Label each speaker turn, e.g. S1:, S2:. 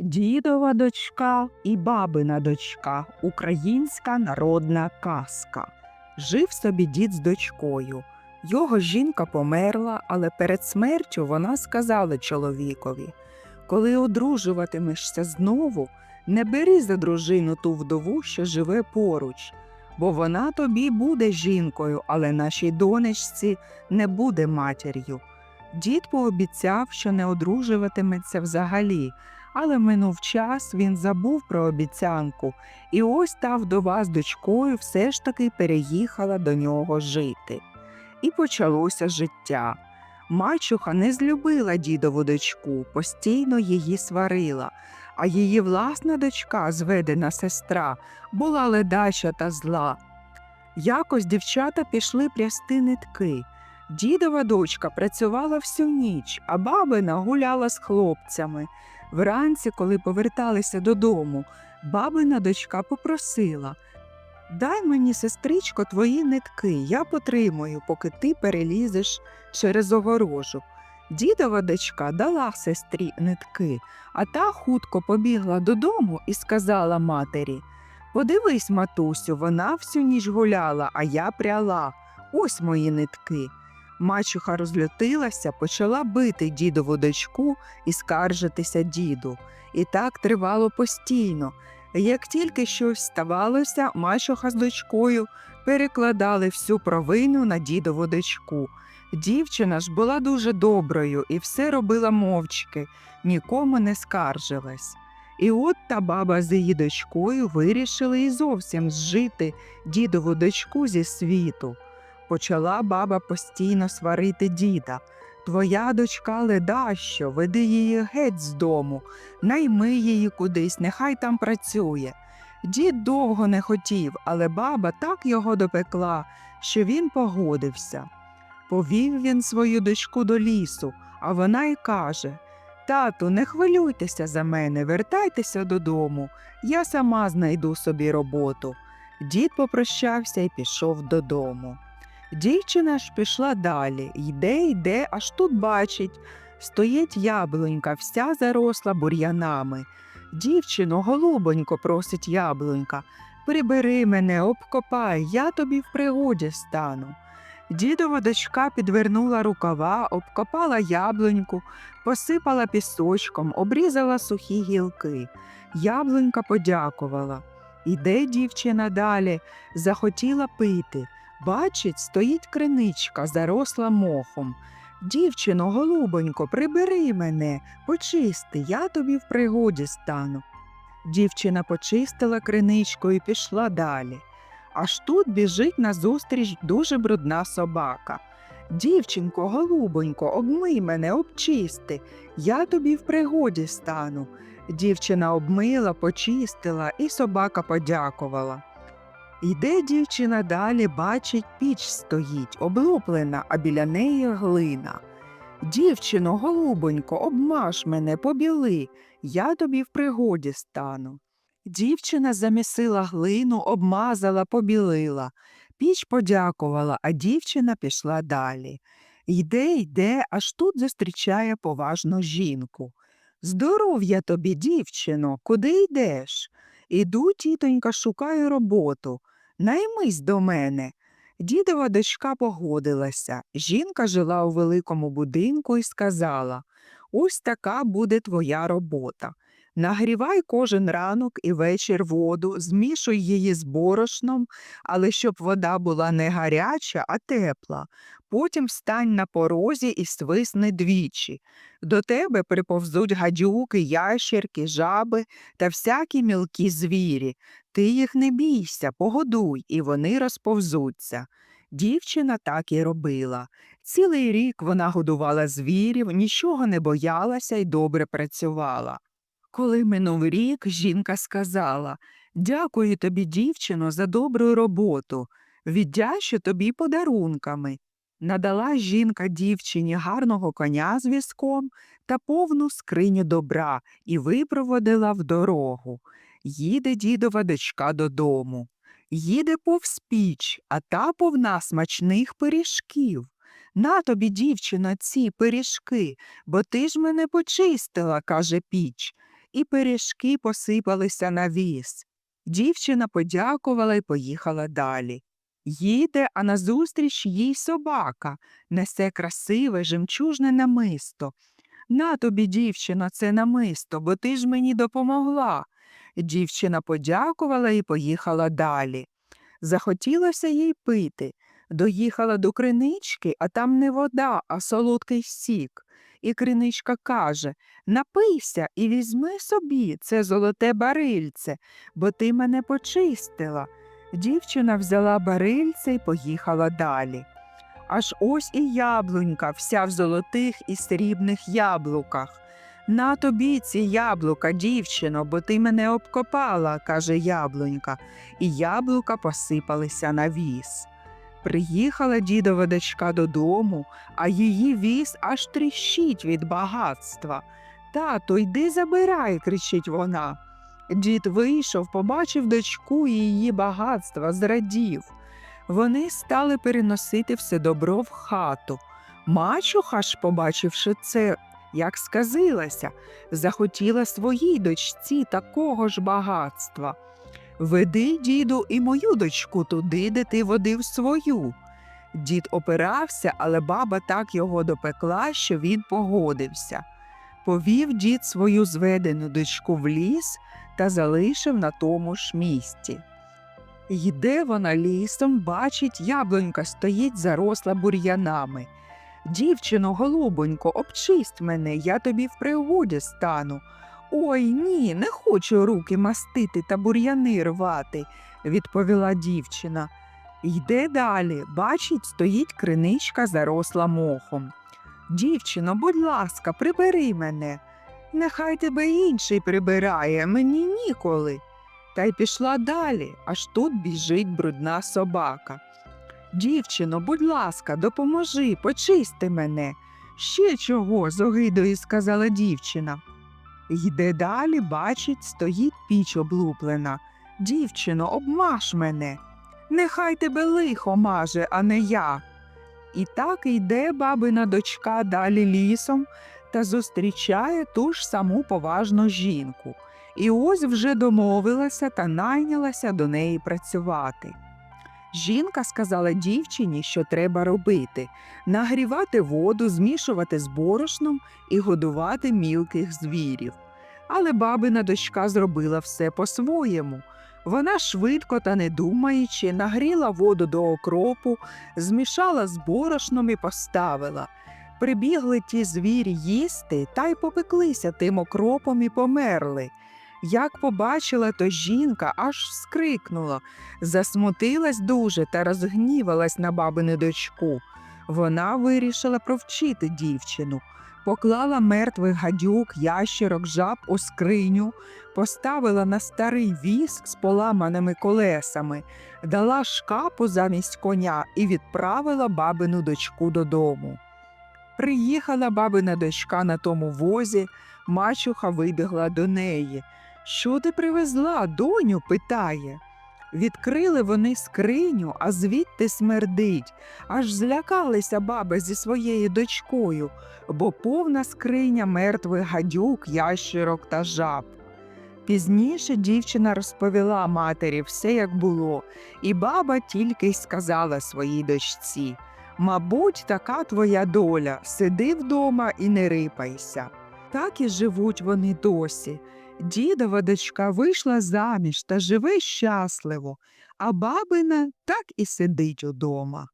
S1: Дідова дочка і бабина дочка українська народна казка. Жив собі дід з дочкою. Його жінка померла, але перед смертю вона сказала чоловікові Коли одружуватимешся знову, не бери за дружину ту вдову, що живе поруч, бо вона тобі буде жінкою, але нашій донечці не буде матір'ю. Дід пообіцяв, що не одружуватиметься взагалі, але минув час, він забув про обіцянку, і ось та вдова з дочкою все ж таки переїхала до нього жити. І почалося життя. Мачуха не злюбила дідову дочку, постійно її сварила, а її власна дочка, зведена сестра, була ледача та зла. Якось дівчата пішли прясти нитки. Дідова дочка працювала всю ніч, а бабина гуляла з хлопцями. Вранці, коли поверталися додому, бабина дочка попросила Дай мені, сестричко, твої нитки, я потримую, поки ти перелізеш через огорожу. Дідова дочка дала сестрі нитки, а та хутко побігла додому і сказала матері Подивись, матусю, вона всю ніч гуляла, а я пряла. Ось мої нитки. Мачуха розлютилася, почала бити дідову дочку і скаржитися діду. І так тривало постійно. Як тільки щось ставалося, мачуха з дочкою перекладали всю провину на дідову дочку. Дівчина ж була дуже доброю і все робила мовчки, нікому не скаржилась. І от та баба з її дочкою вирішили і зовсім зжити дідову дочку зі світу. Почала баба постійно сварити діда. Твоя дочка ледащо, веди її геть з дому, найми її кудись, нехай там працює. Дід довго не хотів, але баба так його допекла, що він погодився. Повів він свою дочку до лісу, а вона й каже Тату, не хвилюйтеся за мене, вертайтеся додому, я сама знайду собі роботу. Дід попрощався і пішов додому. Дівчина ж пішла далі, йде, йде, аж тут бачить. Стоїть яблунька, вся заросла бур'янами. Дівчино, голубонько, просить яблунька, прибери мене, обкопай, я тобі в пригоді стану. Дідова дочка підвернула рукава, обкопала яблуньку, посипала пісочком, обрізала сухі гілки. Яблунька подякувала. Іде дівчина далі, захотіла пити. Бачить, стоїть криничка, заросла мохом. Дівчино, голубонько, прибери мене, почисти, я тобі в пригоді стану. Дівчина почистила криничку і пішла далі. Аж тут біжить назустріч дуже брудна собака. Дівчинко, голубонько, обмий мене, обчисти, я тобі в пригоді стану. Дівчина обмила, почистила, і собака подякувала. Йде дівчина далі, бачить, піч стоїть, облуплена, а біля неї глина. Дівчино, голубонько, обмаш мене, побіли, я тобі в пригоді стану. Дівчина замісила глину, обмазала, побілила. Піч подякувала, а дівчина пішла далі. Йде, йде, аж тут зустрічає поважну жінку. Здоров'я тобі, дівчино, куди йдеш? Іду, тітонька, шукаю роботу. Наймись до мене. Дідова дочка погодилася. Жінка жила у великому будинку і сказала Ось така буде твоя робота. Нагрівай кожен ранок і вечір воду, змішуй її з борошном, але щоб вода була не гаряча, а тепла. Потім стань на порозі і свисни двічі. До тебе приповзуть гадюки, ящерки, жаби та всякі мілкі звірі. Ти їх не бійся, погодуй, і вони розповзуться. Дівчина так і робила. Цілий рік вона годувала звірів, нічого не боялася і добре працювала. Коли минув рік, жінка сказала Дякую тобі, дівчино, за добру роботу. Віддячу тобі подарунками. Надала жінка дівчині гарного коня з візком та повну скриню добра і випроводила в дорогу. Їде дідова дочка додому. Їде повз піч, а та повна смачних пиріжків. На тобі, дівчино, ці пиріжки, бо ти ж мене почистила, каже піч. І пиріжки посипалися на віз. Дівчина подякувала і поїхала далі. Їде, а назустріч їй собака, несе красиве жемчужне намисто. На тобі, дівчино, це намисто, бо ти ж мені допомогла. Дівчина подякувала і поїхала далі. Захотілося їй пити. Доїхала до кринички, а там не вода, а солодкий сік. І криничка каже Напийся і візьми собі це золоте барильце, бо ти мене почистила. Дівчина взяла барильце і поїхала далі. Аж ось і яблунька, вся в золотих і срібних яблуках. На тобі ці яблука, дівчино, бо ти мене обкопала, каже яблунька, і яблука посипалися на віз. Приїхала дідова дочка додому, а її віз аж тріщить від багатства. Тато, йди забирай, кричить вона. Дід вийшов, побачив дочку і її багатства, зрадів. Вони стали переносити все добро в хату. Мачуха ж, побачивши це, як сказилася, захотіла своїй дочці такого ж багатства. Веди, діду, і мою дочку туди, де ти водив свою. Дід опирався, але баба так його допекла, що він погодився. Повів дід свою зведену дочку в ліс та залишив на тому ж місці. Йде вона лісом, бачить, яблунька стоїть заросла бур'янами. Дівчино, голубонько, обчисть мене, я тобі в пригоді стану. Ой ні, не хочу руки мастити та бур'яни рвати, відповіла дівчина. Йде далі, бачить, стоїть криничка заросла мохом. Дівчино, будь ласка, прибери мене. Нехай тебе інший прибирає, мені ніколи. Та й пішла далі, аж тут біжить брудна собака. Дівчино, будь ласка, допоможи, почисти мене. Ще чого, з огидою сказала дівчина. Йде далі, бачить, стоїть піч облуплена. Дівчино, обмаж мене. Нехай тебе лихо маже, а не я. І так йде бабина дочка далі лісом та зустрічає ту ж саму поважну жінку. І ось вже домовилася та найнялася до неї працювати. Жінка сказала дівчині, що треба робити нагрівати воду, змішувати з борошном і годувати мілких звірів. Але бабина дочка зробила все по-своєму. Вона швидко та не думаючи, нагріла воду до окропу, змішала з борошном і поставила. Прибігли ті звірі їсти та й попеклися тим окропом і померли. Як побачила, то жінка аж скрикнула, засмутилась дуже та розгнівалась на бабину дочку. Вона вирішила провчити дівчину, поклала мертвих гадюк, ящерок, жаб у скриню, поставила на старий віз з поламаними колесами, дала шкапу замість коня і відправила бабину дочку додому. Приїхала бабина дочка на тому возі, мачуха вибігла до неї. Що ти привезла, доню? питає. Відкрили вони скриню, а звідти смердить. Аж злякалися баби зі своєю дочкою, бо повна скриня мертвих гадюк, ящерок та жаб. Пізніше дівчина розповіла матері все, як було, і баба тільки й сказала своїй дочці Мабуть, така твоя доля, сиди вдома і не рипайся. Так і живуть вони досі. Дідова дочка вийшла заміж та живе щасливо, а бабина так і сидить удома.